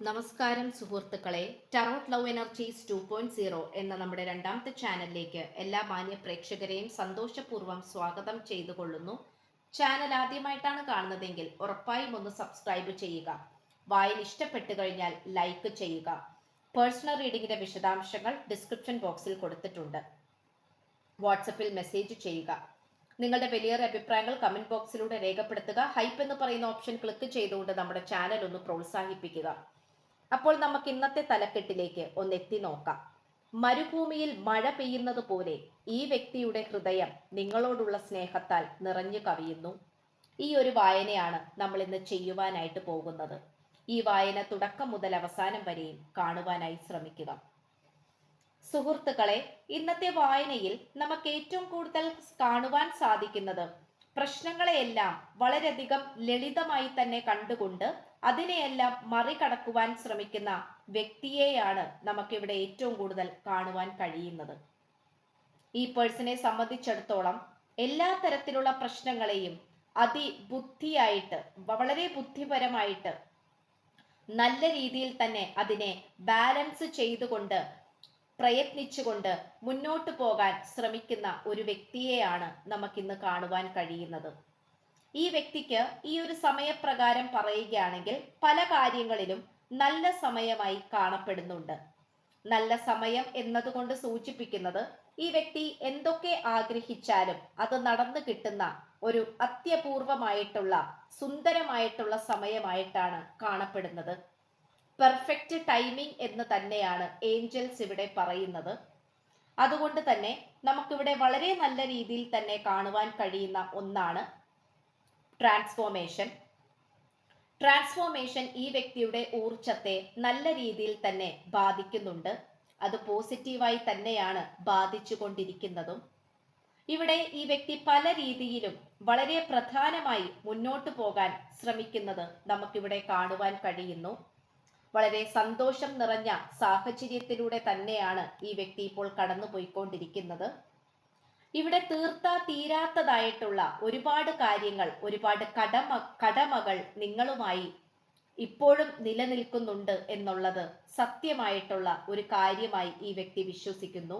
നമസ്കാരം സുഹൃത്തുക്കളെ tarot love energies two point zero എന്ന നമ്മുടെ രണ്ടാമത്തെ ചാനലിലേക്ക് എല്ലാ മാന്യ പ്രേക്ഷകരെയും സന്തോഷപൂർവം സ്വാഗതം ചെയ്തു കൊള്ളുന്നു ചാനൽ ആദ്യമായിട്ടാണ് കാണുന്നതെങ്കിൽ ഉറപ്പായും ഒന്ന് സബ്സ്ക്രൈബ് ചെയ്യുക. വായന ഇഷ്ടപ്പെട്ടു കഴിഞ്ഞാൽ ലൈക്ക് ചെയ്യുക. പേഴ്സണൽ റീഡിംഗിന്റെ വിശദാംശങ്ങൾ ഡിസ്ക്രിപ്ഷൻ ബോക്സിൽ കൊടുത്തിട്ടുണ്ട്. വാട്സപ്പിൽ മെസ്സേജ് ചെയ്യുക. നിങ്ങളുടെ വലിയൊരു അഭിപ്രായങ്ങൾ കമന്റ് ബോക്സിലൂടെ രേഖപ്പെടുത്തുക. ഹൈപ്പ് എന്ന് പറയുന്ന ഓപ്ഷൻ ക്ലിക്ക് ചെയ്തുകൊണ്ട് നമ്മുടെ ചാനൽ ഒന്ന് പ്രോത്സാഹിപ്പിക്കുക. അപ്പോൾ നമുക്ക് ഇന്നത്തെ തലക്കെട്ടിലേക്ക് ഒന്ന് എത്തി നോക്കാം. മരുഭൂമിയിൽ മഴ പെയ്യുന്നത് പോലെ ഈ വ്യക്തിയുടെ ഹൃദയം നിങ്ങളോടുള്ള സ്നേഹത്താൽ നിറഞ്ഞു കവിയുന്നു. ഈ ഒരു വായനയാണ് നമ്മൾ ഇന്ന് ചെയ്യുവാനായിട്ട് പോകുന്നത്. ഈ വായന തുടക്കം മുതൽ അവസാനം വരെയും കാണുവാനായി ശ്രമിക്കുക. സുഹൃത്തുക്കളെ ഇന്നത്തെ വായനയിൽ നമുക്ക് ഏറ്റവും കൂടുതൽ കാണുവാൻ സാധിക്കുന്നത് പ്രശ്നങ്ങളെയെല്ലാം വളരെയധികം ലളിതമായി തന്നെ കണ്ടുകൊണ്ട് അതിനെയെല്ലാം മറികടക്കുവാൻ ശ്രമിക്കുന്ന വ്യക്തിയെയാണ് നമുക്കിവിടെ ഏറ്റവും കൂടുതൽ കാണുവാൻ കഴിയുന്നത്. ഈ പേഴ്സണെ സംബന്ധിച്ചിടത്തോളം എല്ലാ തരത്തിലുള്ള പ്രശ്നങ്ങളെയും അതിബുദ്ധിയായിട്ട് വളരെ ബുദ്ധിപരമായിട്ട് നല്ല രീതിയിൽ തന്നെ അതിനെ ബാലൻസ് ചെയ്തുകൊണ്ട് പ്രയത്നിച്ചുകൊണ്ട് മുന്നോട്ട് പോകാൻ ശ്രമിക്കുന്ന ഒരു വ്യക്തിയെയാണ് നമുക്കിന്ന് കാണുവാൻ കഴിയുന്നത്. ഈ വ്യക്തിക്ക് ഈ ഒരു സമയപ്രകാരം പറയുകയാണെങ്കിൽ പല കാര്യങ്ങളിലും നല്ല സമയമായി കാണപ്പെടുന്നുണ്ട്. നല്ല സമയം എന്നതുകൊണ്ട് സൂചിപ്പിക്കുന്നത് ഈ വ്യക്തി എന്തൊക്കെ ആഗ്രഹിച്ചാലും അത് നടന്നു കിട്ടുന്ന ഒരു അത്യപൂർവമായിട്ടുള്ള സുന്ദരമായിട്ടുള്ള സമയമായിട്ടാണ് കാണപ്പെടുന്നത്. പെർഫെക്റ്റ് ടൈമിംഗ് എന്ന് തന്നെയാണ് ഏഞ്ചൽസ് ഇവിടെ പറയുന്നത്. അതുകൊണ്ട് തന്നെ നമുക്കിവിടെ വളരെ നല്ല രീതിയിൽ തന്നെ കാണുവാൻ കഴിയുന്ന ഒന്നാണ് ട്രാൻസ്ഫോർമേഷൻ ട്രാൻസ്ഫോർമേഷൻ ഈ വ്യക്തിയുടെ ഊർജത്തെ നല്ല രീതിയിൽ തന്നെ ബാധിക്കുന്നുണ്ട്. അത് പോസിറ്റീവായി തന്നെയാണ് ബാധിച്ചുകൊണ്ടിരിക്കുന്നതും. ഇവിടെ ഈ വ്യക്തി പല രീതിയിലും വളരെ പ്രധാനമായി മുന്നോട്ട് പോകാൻ ശ്രമിക്കുന്നത് നമുക്കിവിടെ കാണുവാൻ കഴിയുന്നു. വളരെ സന്തോഷം നിറഞ്ഞ സാഹചര്യത്തിലൂടെ തന്നെയാണ് ഈ വ്യക്തി ഇപ്പോൾ കടന്നു പോയിക്കൊണ്ടിരിക്കുന്നത് ഇവിടെ തീർത്താ തീരാത്തതായിട്ടുള്ള ഒരുപാട് കാര്യങ്ങൾ ഒരുപാട് കടമ കടമകൾ നിങ്ങളുമായി ഇപ്പോഴും നിലനിൽക്കുന്നുണ്ട് എന്നുള്ളത് സത്യമായിട്ടുള്ള ഒരു കാര്യമായി ഈ വ്യക്തി വിശ്വസിക്കുന്നു.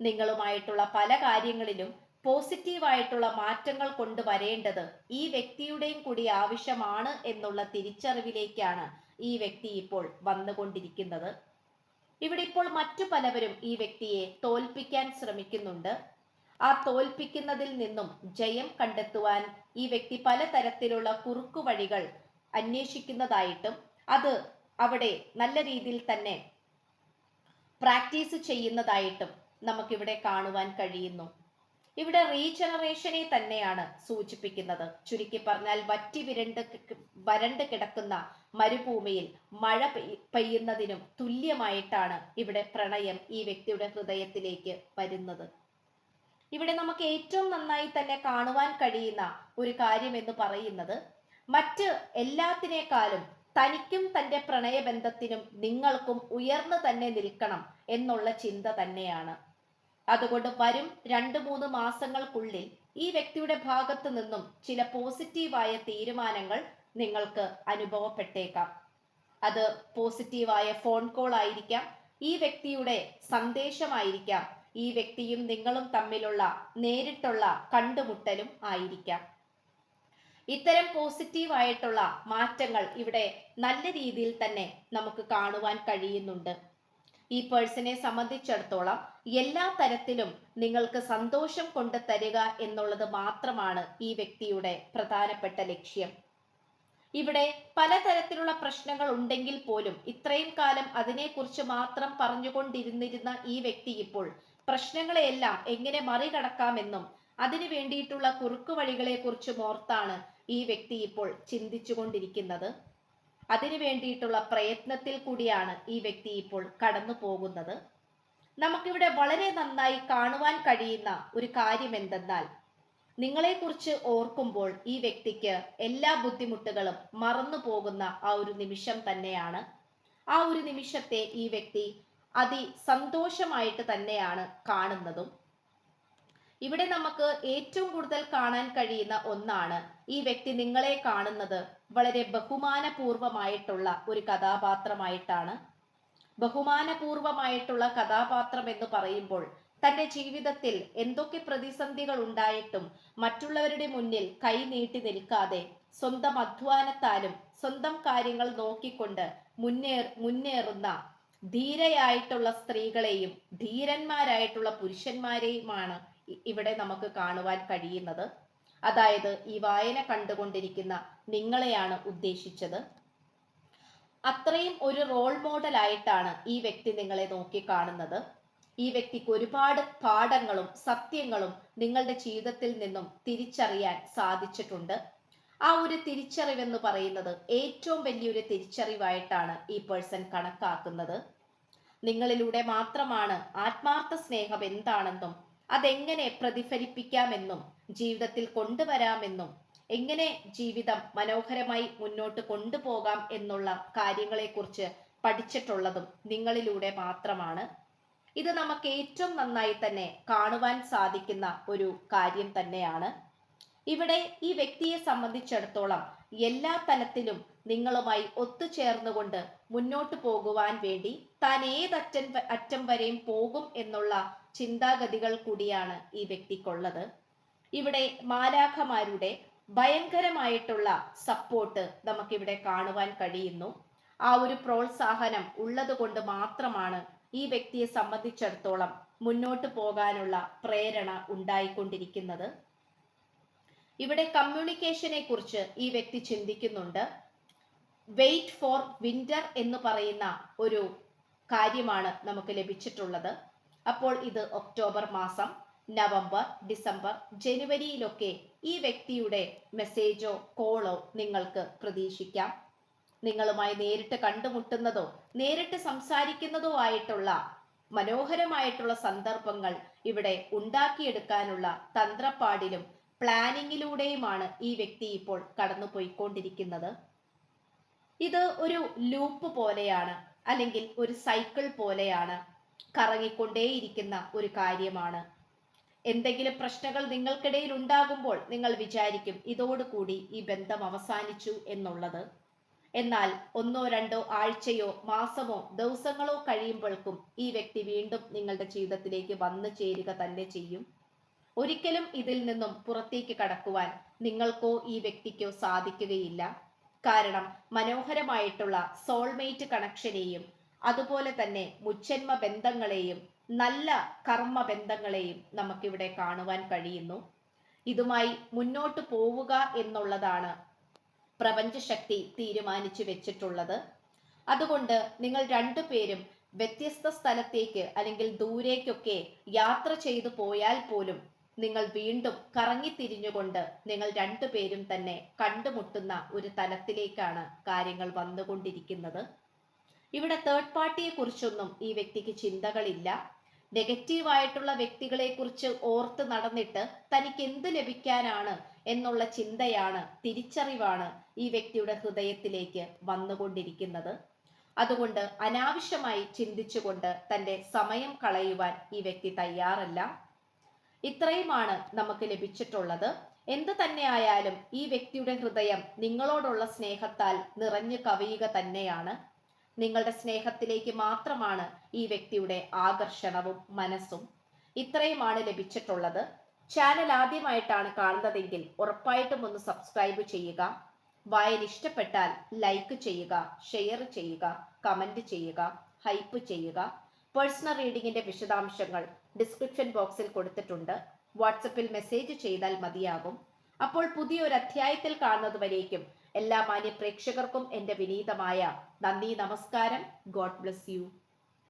നിങ്ങളുമായിട്ടുള്ള പല കാര്യങ്ങളിലും പോസിറ്റീവായിട്ടുള്ള മാറ്റങ്ങൾ കൊണ്ടുവരേണ്ടത് ഈ വ്യക്തിയുടെയും കൂടി ആവശ്യമാണ് എന്നുള്ള തിരിച്ചറിവിലേക്കാണ് ഈ വ്യക്തി ഇപ്പോൾ വന്നുകൊണ്ടിരിക്കുന്നത്. ഇവിടെ ഇപ്പോൾ മറ്റു പലവരും ഈ വ്യക്തിയെ തോൽപ്പിക്കാൻ ശ്രമിക്കുന്നുണ്ട്. ആ തോൽപ്പിക്കുന്നതിൽ നിന്നും ജയം കണ്ടെത്തുവാൻ ഈ വ്യക്തി പലതരത്തിലുള്ള കുറുക്കു വഴികൾ അന്വേഷിക്കുന്നതായിട്ടും അത് അവിടെ നല്ല രീതിയിൽ തന്നെ പ്രാക്ടീസ് ചെയ്യുന്നതായിട്ടും നമുക്കിവിടെ കാണുവാൻ കഴിയുന്നു. ഇവിടെ റീജനറേഷനെ തന്നെയാണ് സൂചിപ്പിക്കുന്നത്. ചുരുക്കി പറഞ്ഞാൽ വറ്റി വിരണ്ട് വരണ്ട് കിടക്കുന്ന മരുഭൂമിയിൽ മഴ പെയ്യുന്നതിനും തുല്യമായിട്ടാണ് ഇവിടെ പ്രണയം ഈ വ്യക്തിയുടെ ഹൃദയത്തിലേക്ക് വരുന്നത്. ഇവിടെ നമുക്ക് ഏറ്റവും നന്നായി തന്നെ കാണുവാൻ കഴിയുന്ന ഒരു കാര്യം എന്ന് പറയുന്നത് മറ്റ് എല്ലാത്തിനേക്കാളും തനിക്കും തന്റെ പ്രണയബന്ധത്തിനും നിങ്ങൾക്കും ഉയർന്നു തന്നെ നിൽക്കണം എന്നുള്ള ചിന്ത തന്നെയാണ്. അതുകൊണ്ട് വരും രണ്ട് മൂന്ന് മാസങ്ങൾക്കുള്ളിൽ ഈ വ്യക്തിയുടെ ഭാഗത്തു നിന്നും ചില പോസിറ്റീവായ തീരുമാനങ്ങൾ നിങ്ങൾക്ക് അനുഭവപ്പെട്ടേക്കാം. അത് പോസിറ്റീവായ ഫോൺ കോൾ ആയിരിക്കാം ഈ വ്യക്തിയുടെ സന്ദേശമായിരിക്കാം ഈ വ്യക്തിയും നിങ്ങളും തമ്മിലുള്ള നേരിട്ടുള്ള കണ്ടുമുട്ടലും ആയിരിക്കാം. ഇത്തരം പോസിറ്റീവ് ആയിട്ടുള്ള മാറ്റങ്ങൾ ഇവിടെ നല്ല രീതിയിൽ തന്നെ നമുക്ക് കാണുവാൻ കഴിയുന്നുണ്ട്. ഈ പേഴ്സണെ സംബന്ധിച്ചിടത്തോളം എല്ലാ തരത്തിലും നിങ്ങൾക്ക് സന്തോഷം കൊണ്ട് തരിക എന്നുള്ളത് മാത്രമാണ് ഈ വ്യക്തിയുടെ പ്രധാനപ്പെട്ട ലക്ഷ്യം. ഇവിടെ പലതരത്തിലുള്ള പ്രശ്നങ്ങൾ ഉണ്ടെങ്കിൽ പോലും ഇത്രയും കാലം അതിനെക്കുറിച്ച് മാത്രം പറഞ്ഞുകൊണ്ടിരുന്നിരുന്ന ഈ വ്യക്തി ഇപ്പോൾ പ്രശ്നങ്ങളെയെല്ലാം എങ്ങനെ മറികടക്കാമെന്നും അതിനു വേണ്ടിയിട്ടുള്ള കുറുക്കു വഴികളെ കുറിച്ചും ഓർത്താണ് ഈ വ്യക്തി ഇപ്പോൾ ചിന്തിച്ചുകൊണ്ടിരിക്കുന്നത്. അതിനു വേണ്ടിയിട്ടുള്ള പ്രയത്നത്തിൽ കൂടിയാണ് ഈ വ്യക്തി ഇപ്പോൾ കടന്നു പോകുന്നത്. നമുക്കിവിടെ വളരെ നന്നായി കാണുവാൻ കഴിയുന്ന ഒരു കാര്യം എന്തെന്നാൽ നിങ്ങളെക്കുറിച്ച് ഓർക്കുമ്പോൾ ഈ വ്യക്തിക്ക് എല്ലാ ബുദ്ധിമുട്ടുകളും മറന്നു പോകുന്ന ആ ഒരു നിമിഷം തന്നെയാണ്. ആ ഒരു നിമിഷത്തെ ഈ വ്യക്തി അതി സന്തോഷമായിട്ട് തന്നെയാണ് കാണുന്നതും. ഇവിടെ നമുക്ക് ഏറ്റവും കൂടുതൽ കാണാൻ കഴിയുന്ന ഒന്നാണ് ഈ വ്യക്തി നിങ്ങളെ കാണുന്നത്. വളരെ ബഹുമാനപൂർവമായിട്ടുള്ള ഒരു കഥാപാത്രമായിട്ടാണ്. ബഹുമാനപൂർവമായിട്ടുള്ള കഥാപാത്രം എന്ന് പറയുമ്പോൾ തന്റെ ജീവിതത്തിൽ എന്തൊക്കെ പ്രതിസന്ധികൾ ഉണ്ടായിട്ടും മറ്റുള്ളവരുടെ മുന്നിൽ കൈ നീട്ടി നിൽക്കാതെ സ്വന്തം അധ്വാനത്താലും സ്വന്തം കാര്യങ്ങൾ നോക്കിക്കൊണ്ട് മുന്നേർ മുന്നേറുന്ന ധീരയായിട്ടുള്ള സ്ത്രീകളെയും ധീരന്മാരായിട്ടുള്ള പുരുഷന്മാരെയുമാണ് ഇവിടെ നമുക്ക് കാണുവാൻ കഴിയുന്നത്. അതായത് ഈ വായന കണ്ടുകൊണ്ടിരിക്കുന്ന നിങ്ങളെയാണ് ഉദ്ദേശിച്ചത്. അത്രയും ഒരു റോൾ മോഡൽ ആയിട്ടാണ് ഈ വ്യക്തി നിങ്ങളെ നോക്കി കാണുന്നത്. ഈ വ്യക്തിക്ക് ഒരുപാട് പാഠങ്ങളും സത്യങ്ങളും നിങ്ങളുടെ ജീവിതത്തിൽ നിന്നും തിരിച്ചറിയാൻ സാധിച്ചിട്ടുണ്ട്. ആ ഒരു തിരിച്ചറിവെന്ന് പറയുന്നത് ഏറ്റവും വലിയൊരു തിരിച്ചറിവായിട്ടാണ് ഈ പേഴ്സൺ കണക്കാക്കുന്നത്. നിങ്ങളിലൂടെ മാത്രമാണ് ആത്മാർത്ഥ സ്നേഹം എന്താണെന്നും അതെങ്ങനെ പ്രതിഫലിപ്പിക്കാമെന്നും ജീവിതത്തിൽ കൊണ്ടുവരാമെന്നും എങ്ങനെ ജീവിതം മനോഹരമായി മുന്നോട്ട് കൊണ്ടുപോകാം എന്നുള്ള കാര്യങ്ങളെക്കുറിച്ച് പഠിച്ചിട്ടുള്ളതും നിങ്ങളിലൂടെ മാത്രമാണ്. ഇത് നമുക്ക് ഏറ്റവും നന്നായി തന്നെ കാണുവാൻ സാധിക്കുന്ന ഒരു കാര്യം തന്നെയാണ്. ഇവിടെ ഈ വ്യക്തിയെ സംബന്ധിച്ചിടത്തോളം എല്ലാ തലത്തിലും നിങ്ങളുമായി ഒത്തുചേർന്നുകൊണ്ട് മുന്നോട്ട് പോകുവാൻ വേണ്ടി താൻ ഏതറ്റം അറ്റം വരെയും പോകും എന്നുള്ള ചിന്താഗതികൾ കൂടിയാണ് ഈ വ്യക്തിക്കുള്ളത്. ഇവിടെ മാലാഖമാരുടെ ഭയങ്കരമായിട്ടുള്ള സപ്പോർട്ട് നമുക്കിവിടെ കാണുവാൻ കഴിയുന്നു. ആ ഒരു പ്രോത്സാഹനം ഉള്ളത് കൊണ്ട് മാത്രമാണ് ഈ വ്യക്തിയെ സംബന്ധിച്ചിടത്തോളം മുന്നോട്ട് പോകാനുള്ള പ്രേരണ ഉണ്ടായിക്കൊണ്ടിരിക്കുന്നത്. ഇവിടെ കമ്മ്യൂണിക്കേഷനെ കുറിച്ച് ഈ വ്യക്തി ചിന്തിക്കുന്നുണ്ട്. വെയിറ്റ് ഫോർ വിന്റർ എന്ന് പറയുന്ന ഒരു കാര്യമാണ് നമുക്ക് ലഭിച്ചിട്ടുള്ളത്. അപ്പോൾ ഇത് ഒക്ടോബർ മാസം നവംബർ ഡിസംബർ ജനുവരിയിലൊക്കെ ഈ വ്യക്തിയുടെ മെസ്സേജോ കോളോ നിങ്ങൾക്ക് പ്രതീക്ഷിക്കാം. നിങ്ങളുമായി നേരിട്ട് കണ്ടുമുട്ടുന്നതോ നേരിട്ട് സംസാരിക്കുന്നതോ ആയിട്ടുള്ള മനോഹരമായിട്ടുള്ള സന്ദർഭങ്ങൾ ഇവിടെ ഉണ്ടാക്കിയെടുക്കാനുള്ള തന്ത്രപ്പാടിലും പ്ലാനിങ്ങിലൂടെയുമാണ് ഈ വ്യക്തി ഇപ്പോൾ കടന്നു പോയിക്കൊണ്ടിരിക്കുന്നത് ഇത് ഒരു ലൂപ്പ് പോലെയാണ് അല്ലെങ്കിൽ ഒരു സൈക്കിൾ പോലെയാണ് കറങ്ങിക്കൊണ്ടേയിരിക്കുന്ന ഒരു കാര്യമാണ്. എന്തെങ്കിലും പ്രശ്നങ്ങൾ നിങ്ങൾക്കിടയിൽ ഉണ്ടാകുമ്പോൾ നിങ്ങൾ വിചാരിക്കും ഇതോടുകൂടി ഈ ബന്ധം അവസാനിച്ചു എന്നുള്ളത്. എന്നാൽ ഒന്നോ രണ്ടോ ആഴ്ചയോ മാസമോ ദിവസങ്ങളോ കഴിയുമ്പോഴേക്കും ഈ വ്യക്തി വീണ്ടും നിങ്ങളുടെ ജീവിതത്തിലേക്ക് വന്നു ചേരുക തന്നെ ചെയ്യും. ഒരിക്കലും ഇതിൽ നിന്നും പുറത്തേക്ക് കടക്കുവാൻ നിങ്ങൾക്കോ ഈ വ്യക്തിക്കോ സാധിക്കുകയില്ല. കാരണം മനോഹരമായിട്ടുള്ള സോൾമേറ്റ് കണക്ഷനെയും അതുപോലെ തന്നെ മുച്ചന്മ ബന്ധങ്ങളെയും നല്ല കർമ്മ ബന്ധങ്ങളെയും നമുക്കിവിടെ കാണുവാൻ കഴിയുന്നു. ഇതുമായി മുന്നോട്ട് പോവുക എന്നുള്ളതാണ് പ്രപഞ്ചശക്തി തീരുമാനിച്ചു വെച്ചിട്ടുള്ളത്. അതുകൊണ്ട് നിങ്ങൾ രണ്ടുപേരും വ്യത്യസ്ത സ്ഥലത്തേക്ക് അല്ലെങ്കിൽ ദൂരേക്കൊക്കെ യാത്ര ചെയ്തു പോയാൽ പോലും നിങ്ങൾ വീണ്ടും കറങ്ങിത്തിരിഞ്ഞുകൊണ്ട് നിങ്ങൾ രണ്ടുപേരും തന്നെ കണ്ടുമുട്ടുന്ന ഒരു തലത്തിലേക്കാണ് കാര്യങ്ങൾ വന്നുകൊണ്ടിരിക്കുന്നത്. ഇവിടെ തേർഡ് പാർട്ടിയെ കുറിച്ചൊന്നും ഈ വ്യക്തിക്ക് ചിന്തകളില്ല. നെഗറ്റീവായിട്ടുള്ള വ്യക്തികളെ കുറിച്ച് ഓർത്ത് നടന്നിട്ട് തനിക്ക് എന്ത് ലഭിക്കാനാണ് എന്നുള്ള ചിന്തയാണ് തിരിച്ചറിവാണ് ഈ വ്യക്തിയുടെ ഹൃദയത്തിലേക്ക് വന്നുകൊണ്ടിരിക്കുന്നത്. അതുകൊണ്ട് അനാവശ്യമായി ചിന്തിച്ചുകൊണ്ട് തന്റെ സമയം കളയുവാൻ ഈ വ്യക്തി തയ്യാറല്ല. ഇത്രയുമാണ് നമുക്ക് ലഭിച്ചിട്ടുള്ളത്. എന്ത് തന്നെയായാലും ഈ വ്യക്തിയുടെ ഹൃദയം നിങ്ങളോടുള്ള സ്നേഹത്താൽ നിറഞ്ഞു കവിയുക തന്നെയാണ്. നിങ്ങളുടെ സ്നേഹത്തിലേക്ക് മാത്രമാണ് ഈ വ്യക്തിയുടെ ആകർഷണവും മനസ്സും ഇത്രയുമാണ് ലഭിച്ചിട്ടുള്ളത്. ചാനൽ ആദ്യമായിട്ടാണ് കാണുന്നതെങ്കിൽ ഉറപ്പായിട്ടും ഒന്ന് സബ്സ്ക്രൈബ് ചെയ്യുക. വായന ഇഷ്ടപ്പെട്ടാൽ ലൈക്ക് ചെയ്യുക ഷെയർ ചെയ്യുക കമന്റ് ചെയ്യുക ഹൈപ്പ് ചെയ്യുക. പേഴ്സണൽ റീഡിങ്ങിന്റെ വിശദാംശങ്ങൾ ഡിസ്ക്രിപ്ഷൻ ബോക്സിൽ കൊടുത്തിട്ടുണ്ട്. വാട്സപ്പിൽ മെസ്സേജ് ചെയ്താൽ മതിയാകും. അപ്പോൾ പുതിയൊരു അധ്യായത്തിൽ കാണുന്നതുവരേക്കും എല്ലാ മാന്യ പ്രേക്ഷകർക്കും എന്റെ വിനീതമായ നന്ദി നമസ്കാരം. God bless you.